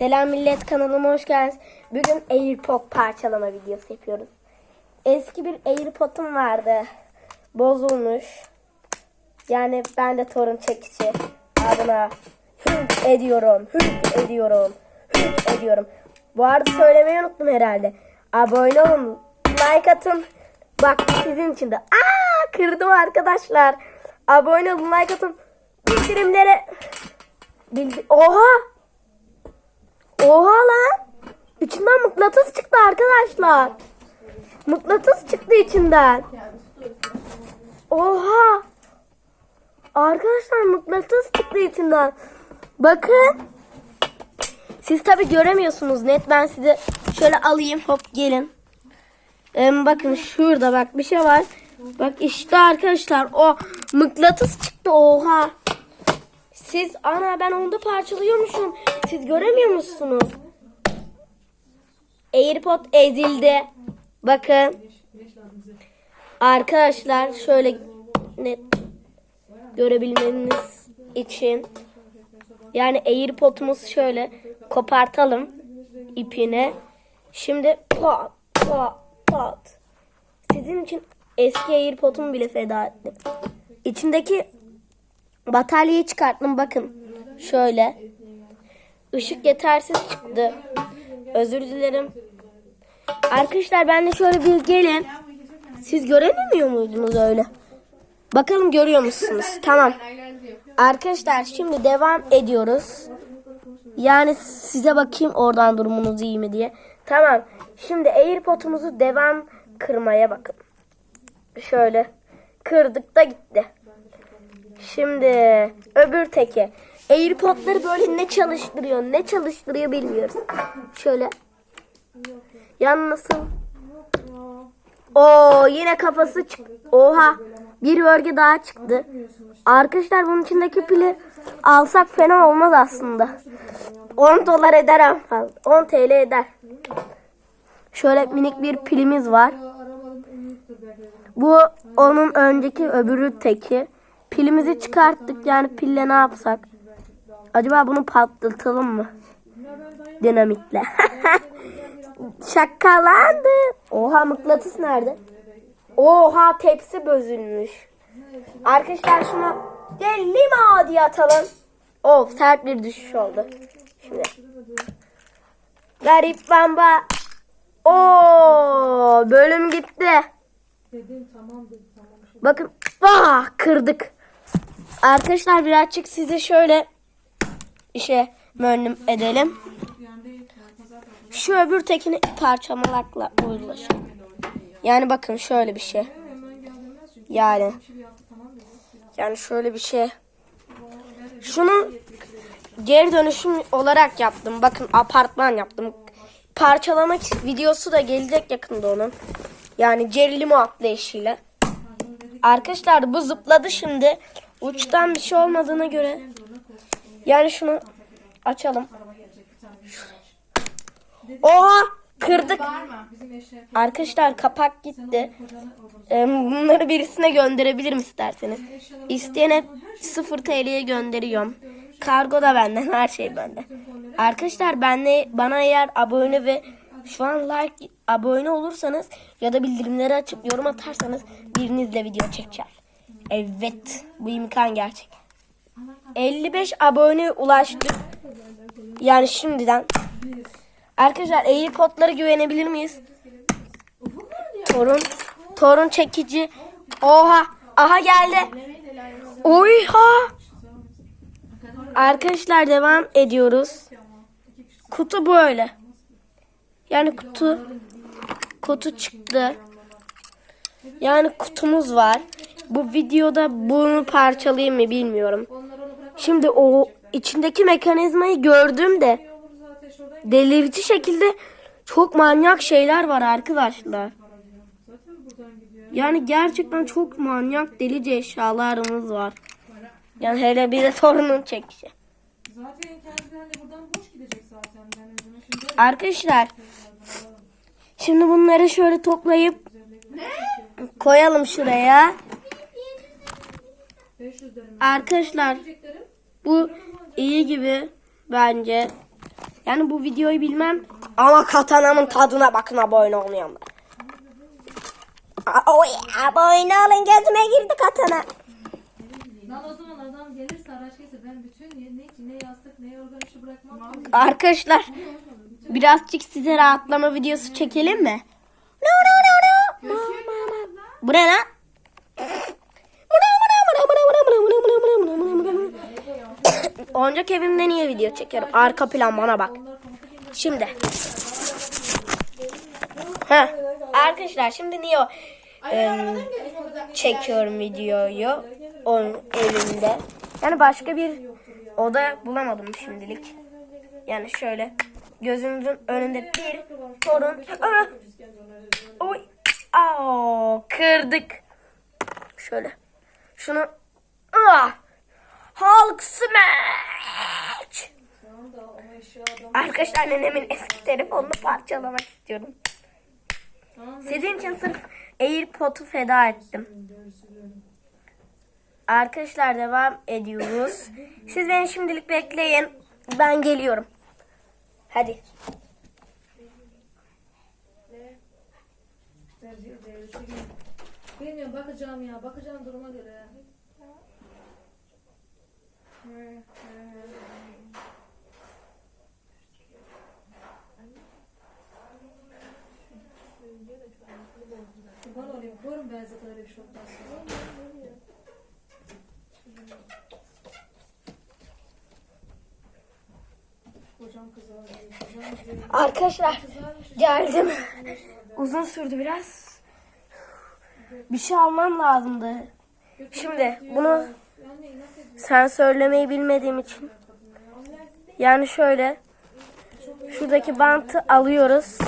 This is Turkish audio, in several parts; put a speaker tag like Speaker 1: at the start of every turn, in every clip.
Speaker 1: Selam millet kanalıma hoş geldiniz. Bugün AirPod parçalama videosu yapıyoruz. Eski bir AirPod'um vardı. Bozulmuş. Yani ben de torun çekici adına hürk ediyorum, hürk ediyorum, hürk ediyorum. Bu arada söylemeyi unuttum herhalde. Abone olun, like atın. Bak sizin için de. Aa kırdım arkadaşlar. Abone olun, like atın. Bildirimlere... Bildi Oha! Oha lan. İçinden mıknatıs çıktı arkadaşlar. Mıknatıs çıktı içinden. Oha. Arkadaşlar mıknatıs çıktı içinden. Bakın. Siz tabi göremiyorsunuz net. Ben size şöyle alayım. Hop gelin. Ee, bakın şurada bak bir şey var. Bak işte arkadaşlar o mıknatıs çıktı. Oha. Siz ana ben onda parçalıyormuşum. Siz göremiyor musunuz? AirPod ezildi. Bakın. Arkadaşlar şöyle net görebilmeniz için yani AirPod'umuz şöyle kopartalım ipini. Şimdi pat pat pat. Sizin için eski AirPod'umu bile feda ettim. İçindeki Bataryayı çıkarttım bakın. Şöyle. Işık yetersiz çıktı. Özür dilerim. Arkadaşlar ben de şöyle bir gelin. Siz göremiyor muydunuz öyle? Bakalım görüyor musunuz? Tamam. Arkadaşlar şimdi devam ediyoruz. Yani size bakayım oradan durumunuz iyi mi diye. Tamam. Şimdi AirPod'umuzu devam kırmaya bakın. Şöyle kırdık da gitti. Şimdi öbür teki. AirPod'ları böyle ne çalıştırıyor ne çalıştırıyor bilmiyoruz. Şöyle. Yan nasıl? Oo yine kafası çık. Oha. Bir bölge daha çıktı. Arkadaşlar bunun içindeki pili alsak fena olmaz aslında. 10 dolar eder en fazla. 10 TL eder. Şöyle minik bir pilimiz var. Bu onun önceki öbürü teki. Pilimizi çıkarttık yani pille ne yapsak? Acaba bunu patlatalım mı? Dinamitle. Şakalandı. Oha mıknatıs nerede? Oha tepsi bözülmüş. Arkadaşlar şunu lima diye atalım. Of sert bir düşüş oldu. Şimdi. Garip bamba. Oo bölüm gitti. Bakın ah kırdık. Arkadaşlar birazcık size şöyle işe önlem edelim. Şu öbür tekini parçalamakla uğraşalım. Yani bakın şöyle bir şey. Yani yani şöyle bir şey. Şunu geri dönüşüm olarak yaptım. Bakın apartman yaptım. Parçalamak videosu da gelecek yakında onun. Yani Cerilimo adlı eşiyle. Arkadaşlar bu zıpladı şimdi. Uçtan bir şey olmadığına göre. Yani şunu açalım. Oha kırdık. Arkadaşlar kapak gitti. Ee, Bunları birisine gönderebilirim isterseniz. İsteyene 0 TL'ye gönderiyorum. Kargo da benden, her şey benden. Arkadaşlar benle, bana eğer abone ve şu an like abone olursanız ya da bildirimleri açıp yorum atarsanız birinizle video çekeceğim. Evet, bu imkan gerçek. 55 abone ulaştık. Yani şimdiden. Arkadaşlar AirPod'lara güvenebilir miyiz? Torun, torun çekici. Oha, aha geldi. Oyha. Arkadaşlar devam ediyoruz. Kutu böyle. Yani kutu kutu çıktı. Yani kutumuz var. Bu videoda bunu parçalayayım mı bilmiyorum. Şimdi o içindeki mekanizmayı gördüm de delirici şekilde çok manyak şeyler var arkadaşlar. Yani gerçekten çok manyak delice eşyalarımız var. Yani hele bir de torunun çekişi. Arkadaşlar şimdi bunları şöyle toplayıp koyalım şuraya.
Speaker 2: 500 derim.
Speaker 1: Arkadaşlar. Bu iyi gibi bence. Yani bu videoyu bilmem ama katanamın tadına bakın abone olmayanlar. Oy, abone olun gözüme girdi katana.
Speaker 2: Lan o zaman adam gelirse araç gelirse ben bütün ne, ne yastık ne yorgan işi bırakmam.
Speaker 1: Arkadaşlar birazcık size rahatlama videosu çekelim mi? No no no no. Bu ne lan? Oyuncak evimde niye video çekiyorum? Arka plan bana bak. Şimdi. Heh. Arkadaşlar şimdi niye em, çekiyorum videoyu onun evimde. Yani başka bir oda bulamadım şimdilik. Yani şöyle gözümüzün önünde bir sorun. Oy. Aa, kırdık. Şöyle. Şunu. Ah! Hulk smash. Arkadaşlar nenemin eski telefonunu parçalamak istiyorum. Sizin için sırf AirPod'u feda ettim. Arkadaşlar devam ediyoruz. Siz beni şimdilik bekleyin. Ben geliyorum. Hadi.
Speaker 2: Bilmiyorum bakacağım ya. Bakacağım duruma göre. Kurban olayım. Görün ben zaten öyle bir şey olmaz.
Speaker 1: Arkadaşlar geldim. Uzun sürdü biraz. Bir şey almam lazımdı. Şimdi bunu
Speaker 2: Yani inat ediyor.
Speaker 1: sen söylemeyi bilmediğim için. Yani şöyle. Şuradaki bantı alıyoruz.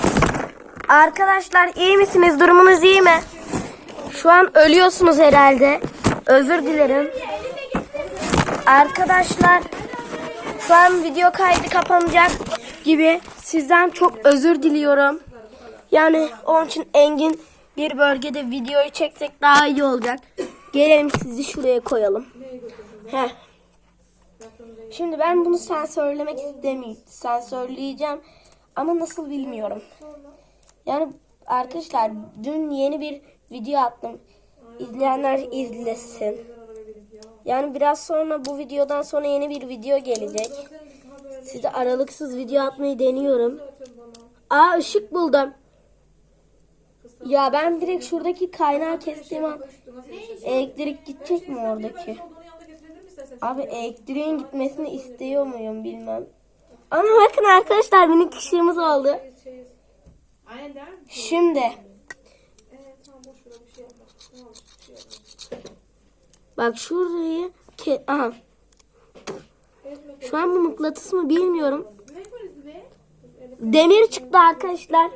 Speaker 1: Arkadaşlar iyi misiniz? Durumunuz iyi mi? Şu an ölüyorsunuz herhalde. Özür dilerim. Arkadaşlar şu an video kaydı kapanacak gibi sizden çok özür diliyorum. Yani onun için Engin bir bölgede videoyu çeksek daha iyi olacak. Gelelim sizi şuraya koyalım. Heh. Şimdi ben bunu sen söylemek istemiyorum. Sen söyleyeceğim ama nasıl bilmiyorum. Yani arkadaşlar dün yeni bir video attım. İzleyenler izlesin. Yani biraz sonra bu videodan sonra yeni bir video gelecek. Size aralıksız video atmayı deniyorum. Aa ışık buldum. Ya ben direkt şuradaki kaynağı kestiğim an elektrik gidecek mi oradaki? Abi elektriğin gitmesini istiyor muyum bilmem. Ama bakın arkadaşlar minik ışığımız oldu. Şimdi bak şurayı ke aha. Şu an bu mıknatıs mı bilmiyorum. Demir çıktı arkadaşlar.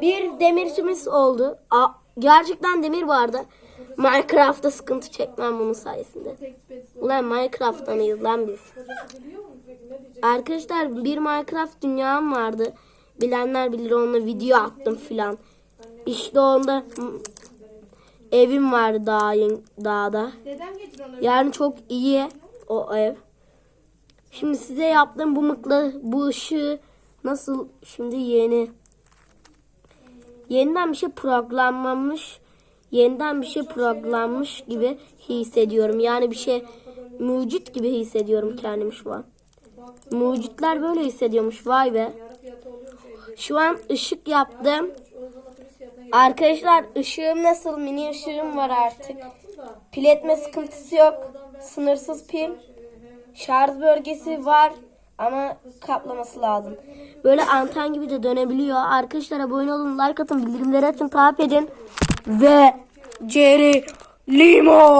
Speaker 1: Bir demircimiz oldu. Aa, gerçekten demir vardı. Minecraft'ta sıkıntı çekmem bunun sayesinde. Ulan Minecraft'ta mıyız lan biz? Arkadaşlar bir Minecraft dünyam vardı. Bilenler bilir onunla video attım filan. İşte onda evim var dağın, dağda. Yani çok iyi o ev. Şimdi size yaptığım bu mıkla bu ışığı nasıl şimdi yeni yeniden bir şey programlanmış yeniden bir şey programlanmış gibi hissediyorum. Yani bir şey mucit gibi hissediyorum kendimi şu an. Mucitler böyle hissediyormuş vay be. Şu an ışık yaptım. Arkadaşlar ışığım nasıl? Mini ışığım var artık. Pil etme sıkıntısı yok. Sınırsız pil. Şarj bölgesi var ama kaplaması lazım. Böyle anten gibi de dönebiliyor. Arkadaşlar abone olun, like atın, bildirimleri açın, takip edin. Ve Jerry Limo.